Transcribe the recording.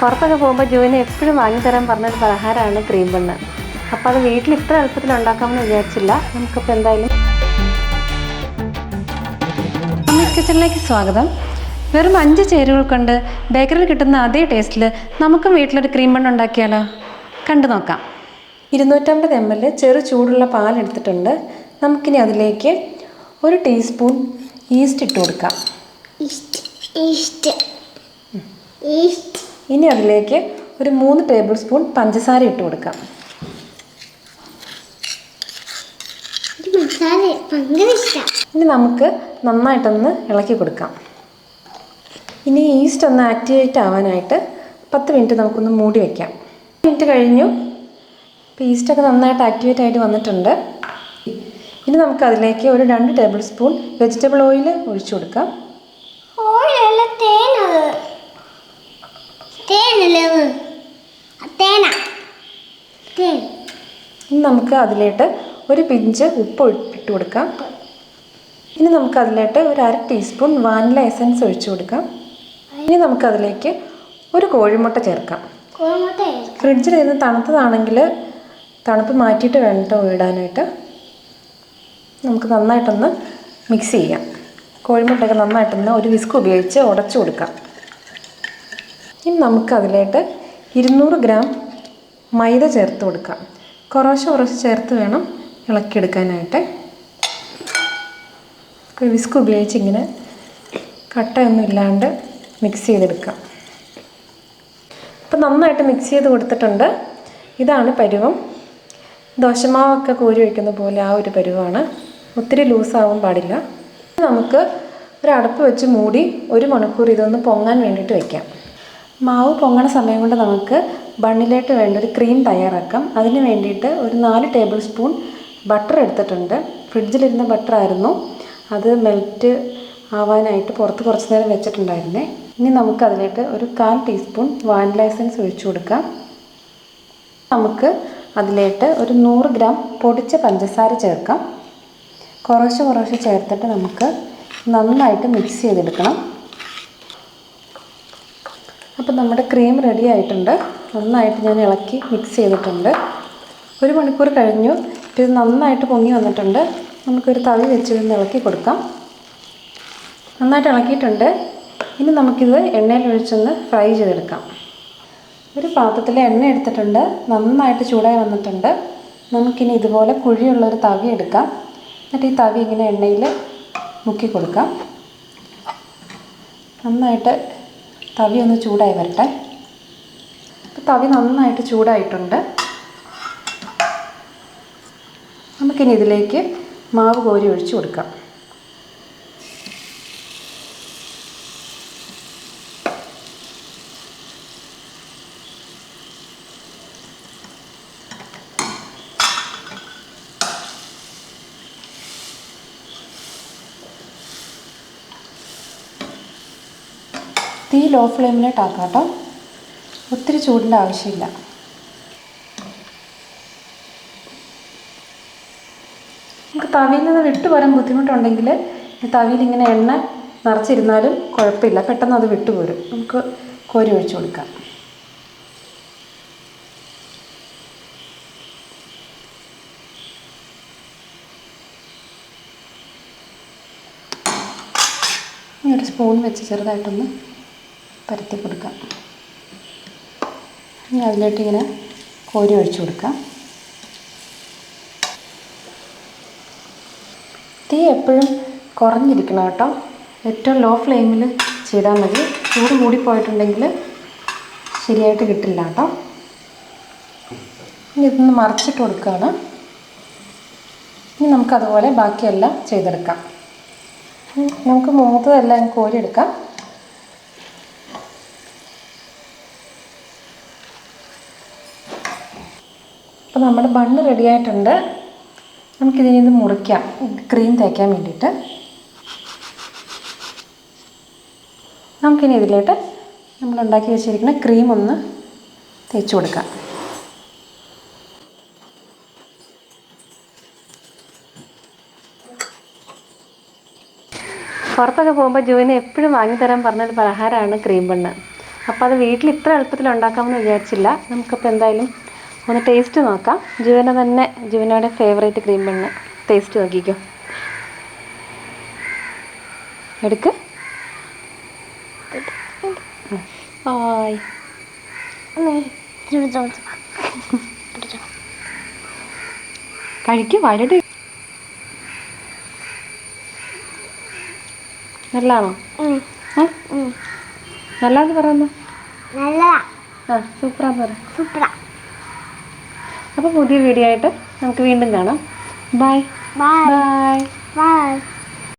പുറത്തൊക്കെ പോകുമ്പോൾ ജോയിനെ എപ്പോഴും വാങ്ങിത്തരാൻ പറഞ്ഞൊരു പലഹാരമാണ് ക്രീം ബണ്ണ് അപ്പോൾ അത് വീട്ടിൽ ഇത്ര എളുപ്പത്തിൽ ഉണ്ടാക്കാമെന്ന് വിചാരിച്ചില്ല. നമുക്കിപ്പോൾ എന്തായാലും അമ്മീസ് കിച്ചണിലേക്ക് സ്വാഗതം. വെറും അഞ്ച് ചേരുവകൾ കൊണ്ട് ബേക്കറിയിൽ കിട്ടുന്ന അതേ ടേസ്റ്റിൽ നമുക്കും വീട്ടിലൊരു ക്രീം ബണ്ണ് ഉണ്ടാക്കിയാലോ? കണ്ടു നോക്കാം. ഇരുന്നൂറ്റമ്പത് എം എൽ ചെറു ചൂടുള്ള പാൽ എടുത്തിട്ടുണ്ട്. നമുക്കിനി അതിലേക്ക് ഒരു ടീസ്പൂൺ ഈസ്റ്റ് ഇട്ട് കൊടുക്കാം. ഈസ്റ്റ് ഈസ്റ്റ് ഇഷ്ട ഇനി അതിലേക്ക് ഒരു മൂന്ന് ടേബിൾ സ്പൂൺ പഞ്ചസാര ഇട്ട് കൊടുക്കാം. ഇനി നമുക്ക് നന്നായിട്ടൊന്ന് ഇളക്കി കൊടുക്കാം. ഇനി ഈസ്റ്റ് ഒന്ന് ആക്ടിവേറ്റ് ആവാനായിട്ട് പത്ത് മിനിറ്റ് നമുക്കൊന്ന് മൂടി വയ്ക്കാം മിനിറ്റ് കഴിഞ്ഞു. ഇപ്പോൾ ഈസ്റ്റൊക്കെ നന്നായിട്ട് ആക്ടിവേറ്റ് ആയിട്ട് വന്നിട്ടുണ്ട്. ഇനി നമുക്ക് അതിലേക്ക് ഒരു രണ്ട് ടേബിൾ സ്പൂൺ വെജിറ്റബിൾ ഓയിൽ ഒഴിച്ചു കൊടുക്കാം. ഓരല്ല തേനത് തേന. തേൻ. ഇനി നമുക്ക് അതിലേട്ട് ഒരു പിഞ്ച് ഉപ്പ് ഇട്ട് കൊടുക്കാം. ഇനി നമുക്ക് അതിലേട്ട് ഒരു അര ടീസ്പൂൺ വാനില എസൻസ് ഒഴിച്ചു കൊടുക്കാം. ഇനി നമുക്ക് അതിലേക്ക് ഒരു കോഴിമുട്ട ചേർക്കാം. ഫ്രിഡ്ജിൽ ഇരുന്ന് തണുത്തതാണെങ്കിൽ തണുപ്പ് മാറ്റിയിട്ട് വേണം കേട്ടോ ഇടാനായിട്ട്. നമുക്ക് നന്നായിട്ടൊന്ന് മിക്സ് ചെയ്യാം. കോഴിമുട്ടയൊക്കെ നന്നായിട്ടൊന്ന് ഒരു വിസ്ക് ഉപയോഗിച്ച് ഉടച്ചു കൊടുക്കാം. ഇനി നമുക്ക് അതിലേക്ക് ഇരുന്നൂറ് ഗ്രാം മൈദ ചേർത്ത് കൊടുക്കാം. കുറേശ്ശെ കുറച്ച് ചേർത്ത് വേണം ഇളക്കിയെടുക്കാനായിട്ട്. വിസ്ക് ഉപയോഗിച്ച് ഇങ്ങനെ കട്ടയൊന്നും ഇല്ലാണ്ട് മിക്സ് ചെയ്തെടുക്കാം. അപ്പോൾ നന്നായിട്ട് മിക്സ് ചെയ്ത് കൊടുത്തിട്ടുണ്ട്. ഇതാണ് പരുവം. ദോശമാവൊക്കെ കോരി വയ്ക്കുന്ന പോലെ ആ ഒരു പരുവാണ്. ഒത്തിരി ലൂസാവാൻ പാടില്ല. നമുക്ക് ഒരു അടപ്പ് വെച്ച് മൂടി ഒരു മണിക്കൂർ ഇതൊന്ന് പൊങ്ങാൻ വേണ്ടിയിട്ട് വയ്ക്കാം മാവ് പൊങ്ങണ സമയം കൊണ്ട് നമുക്ക് ബണ്ണിലേക്ക് വേണ്ട ഒരു ക്രീം തയ്യാറാക്കാം. അതിന് വേണ്ടിയിട്ട് ഒരു നാല് ടേബിൾ സ്പൂൺ ബട്ടർ എടുത്തിട്ടുണ്ട്. ഫ്രിഡ്ജിലിരുന്ന ബട്ടർ ആയിരുന്നു. അത് മെൽറ്റ് ആവാനായിട്ട് പുറത്ത് കുറച്ച് നേരം വെച്ചിട്ടുണ്ടായിരുന്നേ. ഇനി നമുക്ക് അതിലേക്ക് ഒരു കാൽ ടീസ്പൂൺ വാനില എസൻസ് ഒഴിച്ചു കൊടുക്കാം. നമുക്ക് അതിലേക്ക് ഒരു നൂറ് ഗ്രാം പൊടിച്ച പഞ്ചസാര ചേർക്കാം. കുറേശ്ശെ കുറേശ്ശെ ചേർത്തിട്ട് നമുക്ക് നന്നായിട്ട് മിക്സ് ചെയ്തെടുക്കണം. അപ്പോൾ നമ്മുടെ ക്രീം റെഡി ആയിട്ടുണ്ട്. നന്നായിട്ട് ഞാൻ ഇളക്കി മിക്സ് ചെയ്തിട്ടുണ്ട്. ഒരു മണിക്കൂർ കഴിഞ്ഞു. ഇത് നന്നായിട്ട് പൊങ്ങി വന്നിട്ടുണ്ട്. നമുക്കൊരു തവി വെച്ച് ഇതൊന്ന് ഇളക്കി കൊടുക്കാം. നന്നായിട്ട് ഇളക്കിയിട്ടുണ്ട്. ഇനി നമുക്കിത് എണ്ണയിൽ ഒഴിച്ചൊന്ന് ഫ്രൈ ചെയ്തെടുക്കാം. ഒരു പാത്രത്തിൽ എണ്ണ എടുത്തിട്ടുണ്ട്. നന്നായിട്ട് ചൂടായി വന്നിട്ടുണ്ട്. നമുക്കിനി ഇതുപോലെ കുഴിയുള്ളൊരു തവി എടുക്കാം. എന്നിട്ട് ഈ തവി ഇങ്ങനെ എണ്ണയിൽ മുക്കി കൊടുക്കാം. നന്നായിട്ട് തവി ഒന്ന് ചൂടായി വരട്ടെ. അപ്പോൾ തവി നന്നായിട്ട് ചൂടായിട്ടുണ്ട്. നമുക്കിനി ഇതിലേക്ക് മാവ് കോരി ഒഴിച്ച് കൊടുക്കാം. തീ ലോ ഫ്ലെയിമിലോട്ട് കേട്ടോ. ഒത്തിരി ചൂടിന്റെ ആവശ്യമില്ല. നമുക്ക് തവിയിൽ നിന്ന് വിട്ടു വരാൻ ബുദ്ധിമുട്ടുണ്ടെങ്കിൽ തവിയിൽ ഇങ്ങനെ എണ്ണ നിറച്ചിരുന്നാലും കുഴപ്പമില്ല. പെട്ടെന്ന് അത് വിട്ടുപോരും നമുക്ക് കോരി ഒഴിച്ചു കൊടുക്കാം. ഒരു സ്പൂൺ വെച്ച് ചെറുതായിട്ടൊന്ന് പരത്തി കൊടുക്കാം. ഇനി അതിലോട്ട് ഇങ്ങനെ കോരി ഒഴിച്ചു കൊടുക്കാം. തീ എപ്പോഴും കുറഞ്ഞിരിക്കണം കേട്ടോ. ഏറ്റവും ലോ ഫ്ലെയിമിൽ ചെയ്താൽ മതി. ചൂട് കൂടിപ്പോയിട്ടുണ്ടെങ്കിൽ ശരിയായിട്ട് കിട്ടില്ല കേട്ടോ. ഇനി ഇതൊന്ന് മറിച്ചിട്ട് കൊടുക്കുകയാണ്. ഇനി നമുക്കതുപോലെ ബാക്കിയെല്ലാം ചെയ്തെടുക്കാം. നമുക്ക് മൂത്തതെല്ലാം കോരിയെടുക്കാം അപ്പോൾ നമ്മുടെ ബണ്ണ് റെഡി ആയിട്ടുണ്ട്. നമുക്കിതിൽ നിന്ന് മുറിക്കാം. ക്രീം തേക്കാൻ വേണ്ടിയിട്ട്. നമുക്കിനി ഇതിലോട്ട് നമ്മൾ ഉണ്ടാക്കി വെച്ചിരിക്കുന്ന ക്രീം ഒന്ന് തേച്ച് കൊടുക്കാം. പുറത്തൊക്കെ പോകുമ്പോൾ ജോയിന് എപ്പോഴും വാങ്ങിത്തരാൻ പറഞ്ഞൊരു പലഹാരമാണ് ക്രീം ബണ്ണ്. അപ്പോൾ അത് വീട്ടിൽ ഇത്ര എളുപ്പത്തിൽ ഉണ്ടാക്കാമെന്ന് വിചാരിച്ചില്ല. നമുക്കപ്പോൾ എന്തായാലും ഒന്ന് ടേസ്റ്റ് നോക്കാം. ജീവന തന്നെ ജീവനയുടെ ഫേവറേറ്റ് ക്രീം ബണ്ണ് ടേസ്റ്റ് നോക്കിക്കോ. എടുക്ക്. ഹായ് കഴിക്കും വരട്. നല്ലതാണോ നല്ലാന്ന് നല്ലതെന്ന് പറയുന്നു നല്ലതാ ആ സൂപ്പറാന്ന് പറ. സൂപ്പറാ. അപ്പോൾ പുതിയ വീഡിയോ ആയിട്ട് നമുക്ക് വീണ്ടും കാണാം. Bye bye bye